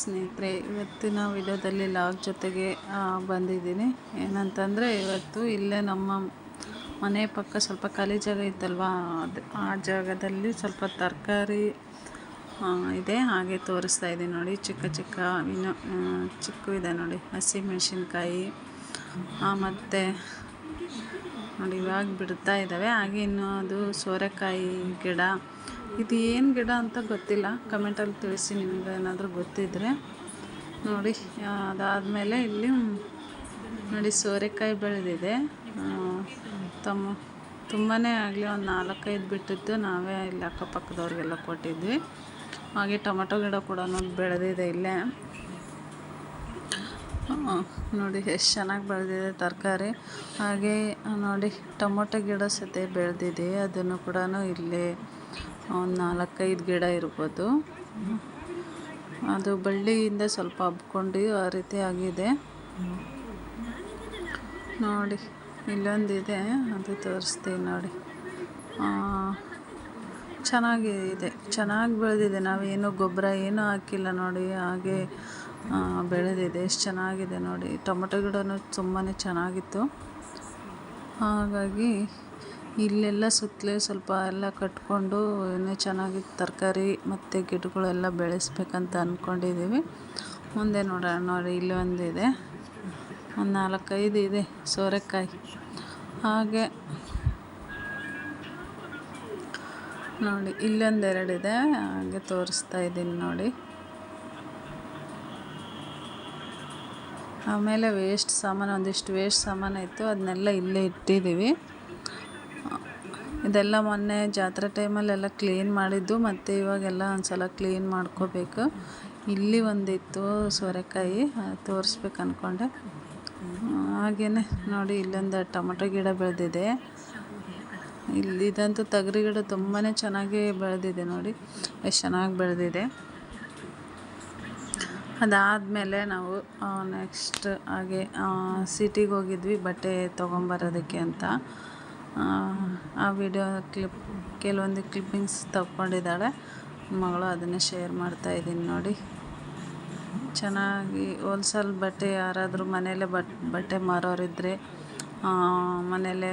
ಸ್ನೇಹಿತರೆ ಇವತ್ತಿನ ವಿಡಿಯೋದಲ್ಲಿ ಲಾಗ್ ಜೊತೆಗೆ ಬಂದಿದ್ದೀನಿ. ಏನಂತಂದರೆ, ಇವತ್ತು ಇಲ್ಲೇ ನಮ್ಮ ಮನೆ ಪಕ್ಕ ಸ್ವಲ್ಪ ಖಾಲಿ ಜಾಗ ಇತ್ತಲ್ವಾ? ಅದು, ಆ ಜಾಗದಲ್ಲಿ ಸ್ವಲ್ಪ ತರಕಾರಿ ಇದೆ. ಹಾಗೆ ತೋರಿಸ್ತಾ ಇದ್ದೀನಿ ನೋಡಿ. ಚಿಕ್ಕ ಚಿಕ್ಕ ಇನ್ನು ಚಿಕ್ಕ ಇದೆ ನೋಡಿ. ಹಸಿಮೆಣಸಿನ್ಕಾಯಿ ಮತ್ತು ನೋಡಿ ಇವಾಗ ಬಿಡ್ತಾ ಇದ್ದಾವೆ. ಹಾಗೆ ಇನ್ನು ಅದು ಸೋರೆಕಾಯಿ ಗಿಡ. ಇದು ಏನು ಗಿಡ ಅಂತ ಗೊತ್ತಿಲ್ಲ. ಕಮೆಂಟಲ್ಲಿ ತಿಳಿಸಿ ನಿಮ್ಗೆ ಏನಾದರೂ ಗೊತ್ತಿದ್ದರೆ ನೋಡಿ. ಅದಾದಮೇಲೆ ಇಲ್ಲಿ ನೋಡಿ ಸೋರೆಕಾಯಿ ಬೆಳೆದಿದೆ. ತಮ್ಮ ತುಂಬಾ ಆಗಲಿ ಒಂದು ನಾಲ್ಕೈದು ಬಿಟ್ಟಿದ್ದು ನಾವೇ ಇಲ್ಲಿ ಅಕ್ಕಪಕ್ಕದವ್ರಿಗೆಲ್ಲ ಕೊಟ್ಟಿದ್ವಿ. ಹಾಗೆ ಟೊಮೆಟೊ ಗಿಡ ಕೂಡ ಬೆಳೆದಿದೆ ಇಲ್ಲೇ. ನೋಡಿ, ಎಷ್ಟು ಚೆನ್ನಾಗಿ ಬೆಳೆದಿದೆ ತರಕಾರಿ. ಹಾಗೆ, ನೋಡಿ, ಟೊಮೊಟೊ ಗಿಡ ಸತೆ ಬೆಳೆದಿದೆ. ಅದನ್ನು ಕೂಡ ಇಲ್ಲೇ ಒಂದು ನಾಲ್ಕೈದು ಗಿಡ ಇರ್ಬೋದು. ಅದು ಬಳ್ಳಿಯಿಂದ ಸ್ವಲ್ಪ ಹಬ್ಕೊಂಡು ಆ ರೀತಿ ಆಗಿದೆ. ನೋಡಿ, ಇಲ್ಲೊಂದಿದೆ, ಅದು ತೋರಿಸ್ತೀನಿ ನೋಡಿ. ಚೆನ್ನಾಗಿದೆ, ಚೆನ್ನಾಗಿ ಬೆಳೆದಿದೆ. ನಾವೇನು ಗೊಬ್ಬರ ಏನೂ ಹಾಕಿಲ್ಲ ನೋಡಿ, ಹಾಗೆ ಬೆಳೆದಿದೆ. ಎಷ್ಟು ಚೆನ್ನಾಗಿದೆ ನೋಡಿ. ಟೊಮೆಟೊ ಗಿಡನೂ ತುಂಬಾ ಚೆನ್ನಾಗಿತ್ತು. ಹಾಗಾಗಿ ಇಲ್ಲೆಲ್ಲ ಸುತ್ತಲೇ ಸ್ವಲ್ಪ ಎಲ್ಲ ಕಟ್ಕೊಂಡು ಇನ್ನೂ ಚೆನ್ನಾಗಿ ತರಕಾರಿ ಮತ್ತು ಗಿಡಗಳೆಲ್ಲ ಬೆಳೆಸ್ಬೇಕಂತ ಅಂದ್ಕೊಂಡಿದ್ದೀವಿ ಮುಂದೆ ನೋಡೋಣ ನೋಡಿ ಇಲ್ಲೊಂದಿದೆ ಒಂದು ನಾಲ್ಕೈದು ಇದೆ ಸೋರೆಕಾಯಿ. ಹಾಗೆ ನೋಡಿ, ಇಲ್ಲೊಂದೆರಡಿದೆ. ಹಾಗೆ ತೋರಿಸ್ತಾ ಇದ್ದೀನಿ ನೋಡಿ. ಆಮೇಲೆ ವೇಸ್ಟ್ ಸಾಮಾನು, ಒಂದಿಷ್ಟು ವೇಸ್ಟ್ ಸಾಮಾನು ಇತ್ತು, ಅದನ್ನೆಲ್ಲ ಇಲ್ಲೇ ಇಟ್ಟಿದ್ದೀವಿ. ಇದೆಲ್ಲ ಮೊನ್ನೆ ಜಾತ್ರೆ ಟೈಮಲ್ಲೆಲ್ಲ ಕ್ಲೀನ್ ಮಾಡಿದ್ದು, ಮತ್ತು ಇವಾಗೆಲ್ಲ ಒಂದು ಸಲ ಕ್ಲೀನ್ ಮಾಡ್ಕೋಬೇಕು. ಇಲ್ಲಿ ಒಂದಿತ್ತು ಸೋರೆಕಾಯಿ ತೋರಿಸ್ಬೇಕು ಅಂದ್ಕೊಂಡೆ ಹಾಗೆಯೇ ನೋಡಿ, ಇಲ್ಲೊಂದು ಟೊಮೆಟೊ ಗಿಡ ಬೆಳೆದಿದೆ. ಇಲ್ಲಿ ಇದಂತೂ ತೊಗರಿ ಗಿಡ ತುಂಬಾ ಚೆನ್ನಾಗಿ ಬೆಳೆದಿದೆ ನೋಡಿ, ಎಷ್ಟು ಚೆನ್ನಾಗಿ ಬೆಳೆದಿದೆ. ಅದಾದಮೇಲೆ ನಾವು ನೆಕ್ಸ್ಟ್ ಹಾಗೆ ಸಿಟಿಗೆ ಹೋಗಿದ್ವಿ ಬಟ್ಟೆ ತೊಗೊಂಬರೋದಕ್ಕೆ ಅಂತ. ಆ, ವಿಡಿಯೋ ಕ್ಲಿಪ್ ಕೆಲವೊಂದು ಕ್ಲಿಪ್ಪಿಂಗ್ಸ್ ತಗೊಂಡಿದ್ದಾಳೆ. ಮಗಳು ಅದನ್ನೇ ಶೇರ್ ಮಾಡ್ತಾ ಇದ್ದೀನಿ ನೋಡಿ. ಚೆನ್ನಾಗಿ ಹೋಲ್ಸೇಲ್ ಬಟ್ಟೆ ಯಾರಾದರೂ ಮನೆಯಲ್ಲೇ ಬಟ್ ಬಟ್ಟೆ ಮಾರೋರಿದ್ದರೆ ಮನೆಯಲ್ಲೇ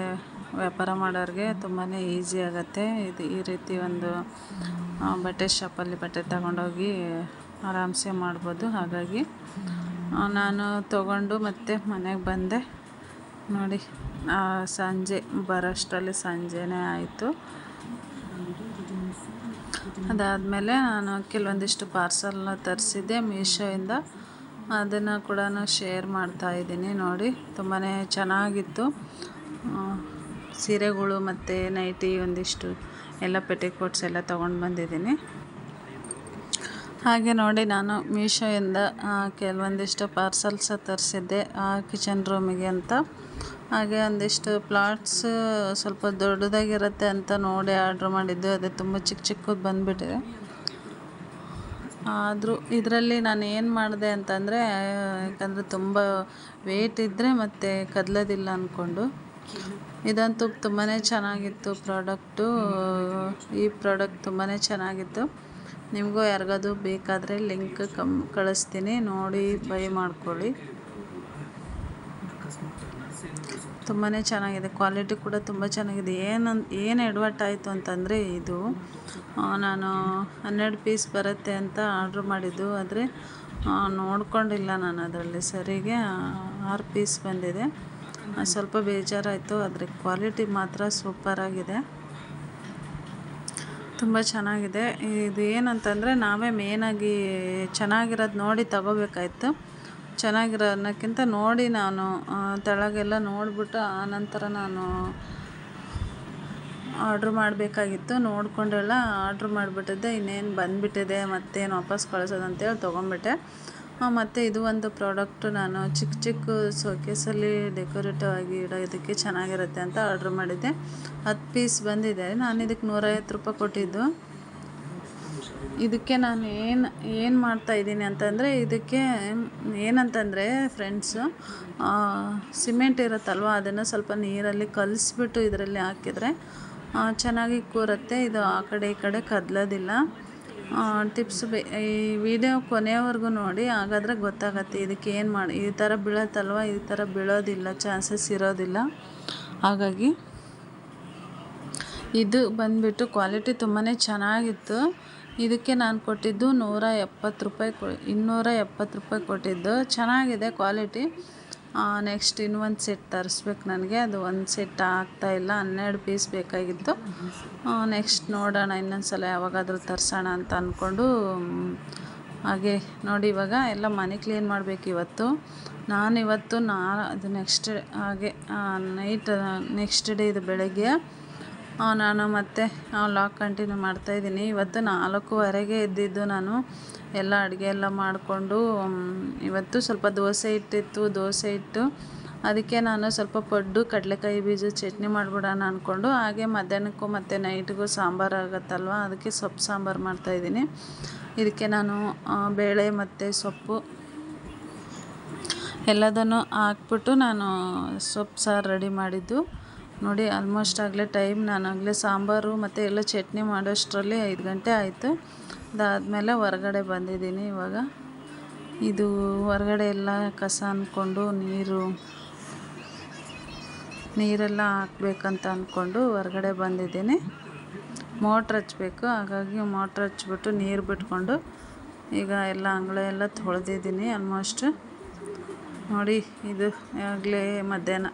ವ್ಯಾಪಾರ ಮಾಡೋರಿಗೆ ತುಂಬಾ ಈಸಿ ಆಗುತ್ತೆ. ಇದು ಈ ರೀತಿ ಒಂದು ಬಟ್ಟೆ ಶಾಪಲ್ಲಿ ಬಟ್ಟೆ ತಗೊಂಡೋಗಿ ಆರಾಮ್ಸೆ ಮಾಡ್ಬೋದು, ಹಾಗಾಗಿ ನಾನು ತಗೊಂಡು ಮತ್ತೆ ಮನೆಗೆ ಬಂದೆ. ನೋಡಿ ಸಂಜೆ, ಬರೋಷ್ಟರಲ್ಲಿ ಸಂಜೆನೇ ಆಯಿತು. ಅದಾದಮೇಲೆ ನಾನು ಕೆಲವೊಂದಿಷ್ಟು ಪಾರ್ಸಲ್ನ ತರಿಸಿದ್ದೆ ಮೀಶೋಯಿಂದ. ಅದನ್ನು ಕೂಡ ಶೇರ್ ಮಾಡ್ತಾ ಇದ್ದೀನಿ, ನೋಡಿ. ತುಂಬಾ ಚೆನ್ನಾಗಿತ್ತು. ಸೀರೆಗಳು ಮತ್ತು ನೈಟಿ ಒಂದಿಷ್ಟು, ಎಲ್ಲ ಪೆಟಿಕೋಟ್ಸ್ ಎಲ್ಲ ತೊಗೊಂಡು ಬಂದಿದ್ದೀನಿ. ಹಾಗೆ ನೋಡಿ ನಾನು ಮೀಶೋಯಿಂದ ಕೆಲವೊಂದಿಷ್ಟು ಪಾರ್ಸಲ್ಸ್ ತರಿಸಿದ್ದೆ ಕಿಚನ್ ರೂಮಿಗೆ ಅಂತ. ಹಾಗೆ ಒಂದಿಷ್ಟು ಪ್ಲಾಟ್ಸ್ ಸ್ವಲ್ಪ ದೊಡ್ಡದಾಗಿರುತ್ತೆ ಅಂತ ನೋಡಿ ಆರ್ಡ್ರ್ ಮಾಡಿದ್ದು. ಅದೇ ತುಂಬ ಚಿಕ್ಕ ಚಿಕ್ಕದು ಬಂದುಬಿಟ್ಟಿದೆ. ಆದರೂ ಇದರಲ್ಲಿ ನಾನು ಏನು ಮಾಡಿದೆ ಅಂತಂದರೆ, ಯಾಕಂದರೆ ತುಂಬ ವೇಟ್ ಇದ್ದರೆ ಮತ್ತು ಕದಲೋದಿಲ್ಲ ಅಂದ್ಕೊಂಡು ಇದಂತೂ ತುಂಬಾ ಚೆನ್ನಾಗಿತ್ತು ಪ್ರಾಡಕ್ಟು ಈ ಪ್ರಾಡಕ್ಟ್ ತುಂಬಾ ಚೆನ್ನಾಗಿತ್ತು. ನಿಮಗೂ ಯಾರಿಗಾದ್ರೂ ಬೇಕಾದರೆ ಲಿಂಕ್ ಕಮ್ ಕಳಿಸ್ತೀನಿ, ನೋಡಿ ಬೈ ಮಾಡ್ಕೊಳ್ಳಿ. ತುಂಬಾ ಚೆನ್ನಾಗಿದೆ, ಕ್ವಾಲಿಟಿ ಕೂಡ ತುಂಬ ಚೆನ್ನಾಗಿದೆ. ಏನಂತ ಏನು ಎಡ್ವರ್ಟ್ ಆಯಿತು ಅಂತಂದರೆ ಇದು ನಾನು ಹನ್ನೆರಡು ಪೀಸ್ ಬರುತ್ತೆ ಅಂತ ಆರ್ಡ್ರ್ ಮಾಡಿದ್ದು, ಆದರೆ ನೋಡ್ಕೊಂಡಿಲ್ಲ ನಾನು ಅದರಲ್ಲಿ ಸರಿಗೆ ಆರು ಪೀಸ್ ಬಂದಿದೆ. ಸ್ವಲ್ಪ ಬೇಜಾರಾಯಿತು, ಆದರೆ ಕ್ವಾಲಿಟಿ ಮಾತ್ರ ಸೂಪರಾಗಿದೆ ತುಂಬ ಚೆನ್ನಾಗಿದೆ. ಇದು ಏನಂತಂದರೆ ನಾವೇ ಮೇನಾಗಿ ಚೆನ್ನಾಗಿರೋದು ನೋಡಿ ತಗೋಬೇಕಾಯ್ತು. ಚೆನ್ನಾಗಿರೋ ಅನ್ನೋಕ್ಕಿಂತ ನೋಡಿ ನಾನು ತೆಳಗೆಲ್ಲ ನೋಡಿಬಿಟ್ಟು ಆನಂತರ ನಾನು ಆರ್ಡ್ರ್ ಮಾಡಬೇಕಾಗಿತ್ತು. ನೋಡಿಕೊಂಡೆಲ್ಲ ಆರ್ಡ್ರ್ ಮಾಡಿಬಿಟ್ಟಿದ್ದೆ. ಇನ್ನೇನು ಬಂದುಬಿಟ್ಟಿದೆ ಮತ್ತೇನು ವಾಪಸ್ ಕಳಿಸೋದು ಅಂತೇಳಿ ತೊಗೊಂಬಿಟ್ಟೆ ಮತ್ತು ಇದು ಒಂದು ಪ್ರಾಡಕ್ಟ್ ನಾನು ಚಿಕ್ಕ ಚಿಕ್ಕ ಸೋಕೇಸಲ್ಲಿ ಡೆಕೋರೇಟಿವ್ ಆಗಿ ಇಡೋದಕ್ಕೆ ಚೆನ್ನಾಗಿರುತ್ತೆ ಅಂತ ಆರ್ಡ್ರ್ ಮಾಡಿದ್ದೆ. ಹತ್ತು ಪೀಸ್ ಬಂದಿದೆ. ನಾನು ಇದಕ್ಕೆ ನೂರೈವತ್ತು ರೂಪಾಯಿ ಕೊಟ್ಟಿದ್ದು. ಇದಕ್ಕೆ ನಾನು ಏನು ಏನು ಮಾಡ್ತಾ ಇದ್ದೀನಿ ಅಂತಂದರೆ ಇದಕ್ಕೆ ಏನಂತಂದರೆ ಫ್ರೆಂಡ್ಸು ಸಿಮೆಂಟ್ ಇರುತ್ತಲ್ವ, ಅದನ್ನು ಸ್ವಲ್ಪ ನೀರಲ್ಲಿ ಕಲಿಸ್ಬಿಟ್ಟು ಇದರಲ್ಲಿ ಹಾಕಿದರೆ ಚೆನ್ನಾಗಿ ಕೂರುತ್ತೆ. ಇದು ಆ ಕಡೆ ಈ ಕಡೆ ಕದಲೋದಿಲ್ಲ. ಟಿಪ್ಸ್ ಬೆ ಈ ವಿಡಿಯೋ ಕೊನೆಯವರೆಗೂ ನೋಡಿ, ಹಾಗಾದರೆ ಗೊತ್ತಾಗತ್ತೆ ಇದಕ್ಕೆ ಏನು ಮಾಡಿ ಈ ಥರ ಬೀಳತ್ತಲ್ವ? ಈ ಥರ ಬೀಳೋದಿಲ್ಲ ಚಾನ್ಸಸ್ ಇರೋದಿಲ್ಲ. ಹಾಗಾಗಿ, ಇದು ಬಂದುಬಿಟ್ಟು ಕ್ವಾಲಿಟಿ ತುಂಬಾ ಚೆನ್ನಾಗಿತ್ತು. ಇದಕ್ಕೆ ನಾನು ಕೊಟ್ಟಿದ್ದು ನೂರ ಎಪ್ಪತ್ತು ರೂಪಾಯಿ ಕೊ ಇನ್ನೂರ ಎಪ್ಪತ್ತು ರೂಪಾಯಿ ಕೊಟ್ಟಿದ್ದು. ಚೆನ್ನಾಗಿದೆ ಕ್ವಾಲಿಟಿ ನೆಕ್ಸ್ಟ್ ಇನ್ನೊಂದು ಸೆಟ್ ತರಿಸ್ಬೇಕು ನನಗೆ. ಅದು ಒಂದು ಸೆಟ್ ಆಗ್ತಾಯಿಲ್ಲ ಹನ್ನೆರಡು ಪೀಸ್ ಬೇಕಾಗಿತ್ತು ನೆಕ್ಸ್ಟ್ ನೋಡೋಣ ಇನ್ನೊಂದು ಸಲ ಯಾವಾಗಾದರೂ ತರಿಸೋಣ ಅಂತ ಅಂದ್ಕೊಂಡು ಹಾಗೆ ನೋಡಿ ಇವಾಗ ಎಲ್ಲ ಮನೆ ಕ್ಲೀನ್ ಮಾಡಬೇಕು ಇವತ್ತು. ನಾನು ಇವತ್ತು ನಾ, ಅದು ನೆಕ್ಸ್ಟ್ ಹಾಗೆ ನೈಟ್ ನೆಕ್ಸ್ಟ್ ಡೇ ಇದು ಬೆಳಗ್ಗೆ. ನಾನು ಮತ್ತೆ ಲಾಕ್ ಕಂಟಿನ್ಯೂ ಮಾಡ್ತಾಯಿದ್ದೀನಿ ಇವತ್ತು ನಾಲ್ಕೂವರೆಗೆ ಇದ್ದಿದ್ದು ನಾನು. ಎಲ್ಲ ಅಡುಗೆ ಎಲ್ಲ ಮಾಡಿಕೊಂಡು ಇವತ್ತು ಸ್ವಲ್ಪ ದೋಸೆ ಇಟ್ಟಿತ್ತು, ದೋಸೆ ಇಟ್ಟು ಅದಕ್ಕೆ ನಾನು ಸ್ವಲ್ಪ ಪಡ್ಡು, ಕಡಲೆಕಾಯಿ ಬೀಜ ಚಟ್ನಿ ಮಾಡಿಬಿಡೋಣ ಅಂದ್ಕೊಂಡು ಹಾಗೆ ಮಧ್ಯಾಹ್ನಕ್ಕೂ ಮತ್ತು ನೈಟ್ಗೂ ಸಾಂಬಾರು ಆಗುತ್ತಲ್ವ, ಅದಕ್ಕೆ ಸೊಪ್ಪು ಸಾಂಬಾರು ಮಾಡ್ತಾಯಿದ್ದೀನಿ ಇದಕ್ಕೆ ನಾನು ಬೇಳೆ ಮತ್ತು ಸೊಪ್ಪು ಎಲ್ಲದನ್ನು ಹಾಕ್ಬಿಟ್ಟು ನಾನು ಸೊಪ್ಪು ಸಾರು ರೆಡಿ ಮಾಡಿದ್ದು. ನೋಡಿ, ಆಲ್ಮೋಸ್ಟ್ ಆಗಲೇ ಟೈಮ್ ನಾನು ಆಗಲೇ ಸಾಂಬಾರು ಮತ್ತು ಎಲ್ಲ ಚಟ್ನಿ ಮಾಡೋಷ್ಟರಲ್ಲಿ ಐದು ಗಂಟೆ ಆಯಿತು. ಅದಾದಮೇಲೆ ಹೊರಗಡೆ ಬಂದಿದ್ದೀನಿ ಇವಾಗ. ಇದು ಹೊರಗಡೆ ಎಲ್ಲ ಕಸ ಅಂದ್ಕೊಂಡು ನೀರು, ನೀರೆಲ್ಲ ಹಾಕ್ಬೇಕಂತ ಅಂದ್ಕೊಂಡು ಹೊರಗಡೆ ಬಂದಿದ್ದೀನಿ. ಮೋಟ್ರ್ ಹಚ್ಬೇಕು, ಹಾಗಾಗಿ ಮೋಟ್ರ್ ಹಚ್ಬಿಟ್ಟು ನೀರು ಬಿಟ್ಕೊಂಡು ಈಗ ಎಲ್ಲ ಅಂಗಳ ಎಲ್ಲ ತೊಳೆದಿದ್ದೀನಿ ಆಲ್ಮೋಸ್ಟ್. ನೋಡಿ, ಇದು ಆಗಲೇ ಮಧ್ಯಾಹ್ನ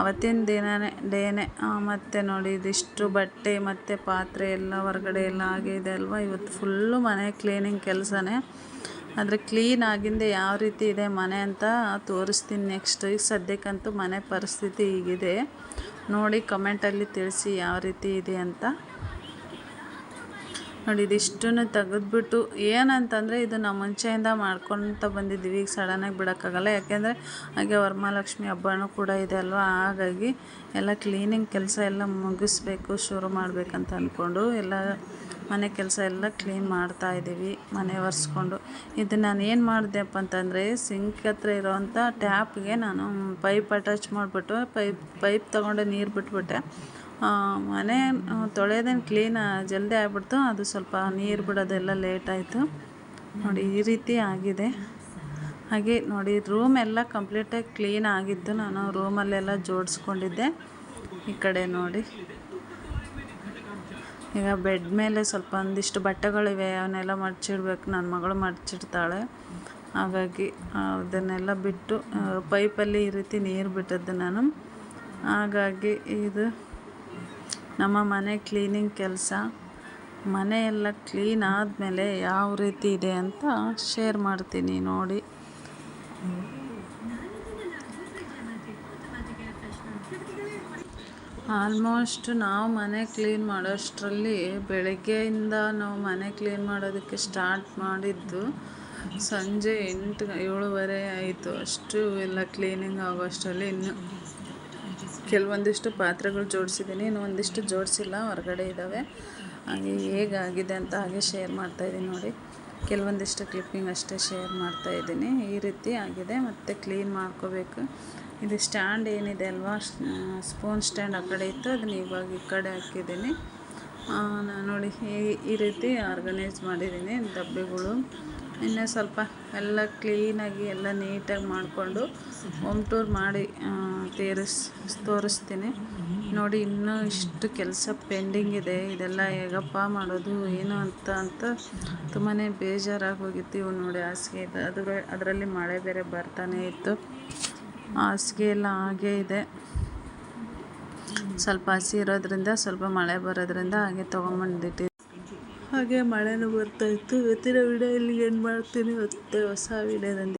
ಅವತ್ತಿನ ದಿನವೇ ಡೇನೇ. ಮತ್ತು ನೋಡಿ, ಇದಿಷ್ಟು ಬಟ್ಟೆ, ಮತ್ತು ಪಾತ್ರೆ ಎಲ್ಲ ಹೊರಗಡೆ ಎಲ್ಲ ಆಗಿದೆ ಅಲ್ವಾ? ಇವತ್ತು ಫುಲ್ಲು ಮನೆ ಕ್ಲೀನಿಂಗ್ ಕೆಲಸನೇ. ಆದರೆ ಕ್ಲೀನ್ ಆಗಿಂದೆ ಯಾವ ರೀತಿ ಇದೆ ಮನೆ ಅಂತ ತೋರಿಸ್ತೀನಿ ನೆಕ್ಸ್ಟ್ ಈಗ ಸದ್ಯಕ್ಕಂತೂ ಮನೆ ಪರಿಸ್ಥಿತಿ ಹೀಗಿದೆ. ನೋಡಿ ಕಮೆಂಟಲ್ಲಿ ತಿಳಿಸಿ ಯಾವ ರೀತಿ ಇದೆ ಅಂತ. ನೋಡಿ ಇದಿಷ್ಟನ್ನು ತೆಗೆದ್ಬಿಟ್ಟು ಏನಂತಂದರೆ ಇದು ನಾವು ಮುಂಚೆಯಿಂದ ಮಾಡ್ಕೊತ ಬಂದಿದ್ದೀವಿ. ಈಗ ಸಡನ್ನಾಗಿ ಬಿಡೋಕ್ಕಾಗಲ್ಲ. ಯಾಕೆಂದರೆ ಹಾಗೆ ವರಮಹಾಲಕ್ಷ್ಮಿ ಹಬ್ಬನೂ ಕೂಡ ಇದೆ ಅಲ್ವಾ? ಹಾಗಾಗಿ ಎಲ್ಲ ಕ್ಲೀನಿಂಗ್ ಕೆಲಸ ಎಲ್ಲ ಮುಗಿಸ್ಬೇಕು, ಶುರು ಮಾಡಬೇಕಂತ ಅಂದ್ಕೊಂಡು ಎಲ್ಲ ಮನೆ ಕೆಲಸ ಎಲ್ಲ ಕ್ಲೀನ್ ಮಾಡ್ತಾ ಇದ್ದೀವಿ, ಮನೆ ಒರೆಸ್ಕೊಂಡು. ಇದು ನಾನು ಏನು ಮಾಡಿದೆಪ್ಪ ಅಂತಂದರೆ ಸಿಂಕ್ ಹತ್ರ ಇರೋವಂಥ ಟ್ಯಾಪ್ಗೆ ನಾನು ಪೈಪ್ ಅಟ್ಯಾಚ್ ಮಾಡಿಬಿಟ್ಟು ಪೈಪ್ ಪೈಪ್ ತೊಗೊಂಡು ನೀರು ಬಿಟ್ಬಿಟ್ಟೆ. ಮನೆ ತೊಳೆಯೋದೇನು ಕ್ಲೀನ್ ಜಲ್ದಿ ಆಗಿಬಿಡ್ತು. ಅದು ಸ್ವಲ್ಪ ನೀರು ಬಿಡೋದೆಲ್ಲ ಲೇಟ್ ಆಯಿತು. ನೋಡಿ, ಈ ರೀತಿ ಆಗಿದೆ. ಹಾಗೆ ನೋಡಿ ರೂಮ್ ಎಲ್ಲ ಕಂಪ್ಲೀಟಾಗಿ ಕ್ಲೀನ್ ಆಗಿತ್ತು ನಾನು ರೂಮಲ್ಲೆಲ್ಲ ಜೋಡಿಸ್ಕೊಂಡಿದ್ದೆ. ಈ ಕಡೆ ನೋಡಿ. ಈಗ ಬೆಡ್ ಮೇಲೆ ಸ್ವಲ್ಪ ಒಂದಿಷ್ಟು ಬಟ್ಟೆಗಳಿವೆ, ಅವನ್ನೆಲ್ಲ ಮಡ್ಚಿಡ್ಬೇಕು. ನನ್ನ ಮಗಳು ಮಡ್ಚಿಡ್ತಾಳೆ. ಹಾಗಾಗಿ ಅದನ್ನೆಲ್ಲ ಬಿಟ್ಟು ಪೈಪಲ್ಲಿ ಈ ರೀತಿ ನೀರು ಬಿಟ್ಟದ್ದು ನಾನು. ಹಾಗಾಗಿ ಇದು ನಮ್ಮ ಮನೆ ಕ್ಲೀನಿಂಗ್ ಕೆಲಸ. ಮನೆ ಎಲ್ಲ ಕ್ಲೀನ್ ಆದಮೇಲೆ ಯಾವ ರೀತಿ ಇದೆ ಅಂತ ಶೇರ್ ಮಾಡ್ತೀನಿ ನೋಡಿ. ಆಲ್ಮೋಸ್ಟ್ ನಾವು ಮನೆ ಕ್ಲೀನ್ ಮಾಡೋಷ್ಟರಲ್ಲಿ ಬೆಳಗ್ಗೆಯಿಂದ ನಾವು ಮನೆ ಕ್ಲೀನ್ ಮಾಡೋದಕ್ಕೆ ಸ್ಟಾರ್ಟ್ ಮಾಡಿದ್ದು ಸಂಜೆ ಎಂಟು ಏಳುವರೆ ಆಯಿತು. ಅಷ್ಟು ಎಲ್ಲ ಕ್ಲೀನಿಂಗ್ ಆಗೋಷ್ಟರಲ್ಲಿ ಇನ್ನು ಕೆಲವೊಂದಿಷ್ಟು ಪಾತ್ರೆಗಳು ಜೋಡಿಸಿದ್ದೀನಿ. ಇನ್ನು ಒಂದಿಷ್ಟು ಜೋಡಿಸಿಲ್ಲ, ಹೊರಗಡೆ ಇದ್ದಾವೆ. ಹಾಗೆ ಹೇಗಾಗಿದೆ ಅಂತ ಹಾಗೆ ಶೇರ್ ಮಾಡ್ತಾಯಿದ್ದೀನಿ ನೋಡಿ. ಕೆಲವೊಂದಿಷ್ಟು ಕ್ಲಿಪ್ಪಿಂಗ್ ಅಷ್ಟೇ ಶೇರ್ ಮಾಡ್ತಾಯಿದ್ದೀನಿ ಈ ರೀತಿ ಆಗಿದೆ. ಮತ್ತು ಕ್ಲೀನ್ ಮಾಡ್ಕೋಬೇಕು. ಇದು ಸ್ಟ್ಯಾಂಡ್ ಏನಿದೆ ಅಲ್ವಾ? ಸ್ಪೂನ್ ಸ್ಟ್ಯಾಂಡ್ ಆ ಕಡೆ ಇತ್ತು. ಅದನ್ನ ಇವಾಗ ಈ ಕಡೆ ಹಾಕಿದ್ದೀನಿ. ನೋಡಿ, ಈ ರೀತಿ ಆರ್ಗನೈಸ್ ಮಾಡಿದ್ದೀನಿ. ಡಬ್ಬೆಗಳು ಇನ್ನೂ ಸ್ವಲ್ಪ ಎಲ್ಲ ಕ್ಲೀನಾಗಿ ಎಲ್ಲ ನೀಟಾಗಿ ಮಾಡಿಕೊಂಡು ಹೋಮ್ ಟೂರ್ ಮಾಡಿ ತೇರಿಸ್, ತೋರಿಸ್ತೀನಿ. ನೋಡಿ, ಇನ್ನೂ ಇಷ್ಟು ಕೆಲಸ ಪೆಂಡಿಂಗ್ ಇದೆ. ಇದೆಲ್ಲ ಹೇಗಪ್ಪ ಮಾಡೋದು, ಏನು ಅಂತ ಅಂತ ತುಂಬಾ ಬೇಜಾರಾಗಿ ಹೋಗಿತ್ತು ಇವು ನೋಡಿ ಹಾಸಿಗೆ ಇದೆ. ಅದ್ರ ಅದರಲ್ಲಿ ಮಳೆ ಬೇರೆ ಬರ್ತಾನೆ ಇತ್ತು. ಹಾಸಿಗೆ ಎಲ್ಲ ಹಾಗೇ ಇದೆ. ಸ್ವಲ್ಪ ಹಸಿ ಇರೋದ್ರಿಂದ, ಸ್ವಲ್ಪ ಮಳೆ ಬರೋದ್ರಿಂದ ಹಾಗೆ ತೊಗೊಂಬಂದಿಟ್ಟು ಹಾಗೆ ಮಳೆನೂ ಬರ್ತಾಯಿತ್ತು ಇವತ್ತಿನ ವಿಡಿಯೋ ಇಲ್ಲಿಗೆ ಏನು ಮಾಡ್ತೀನಿ? ಮತ್ತೆ ಹೊಸ ವಿಡಿಯೋದಲ್ಲಿ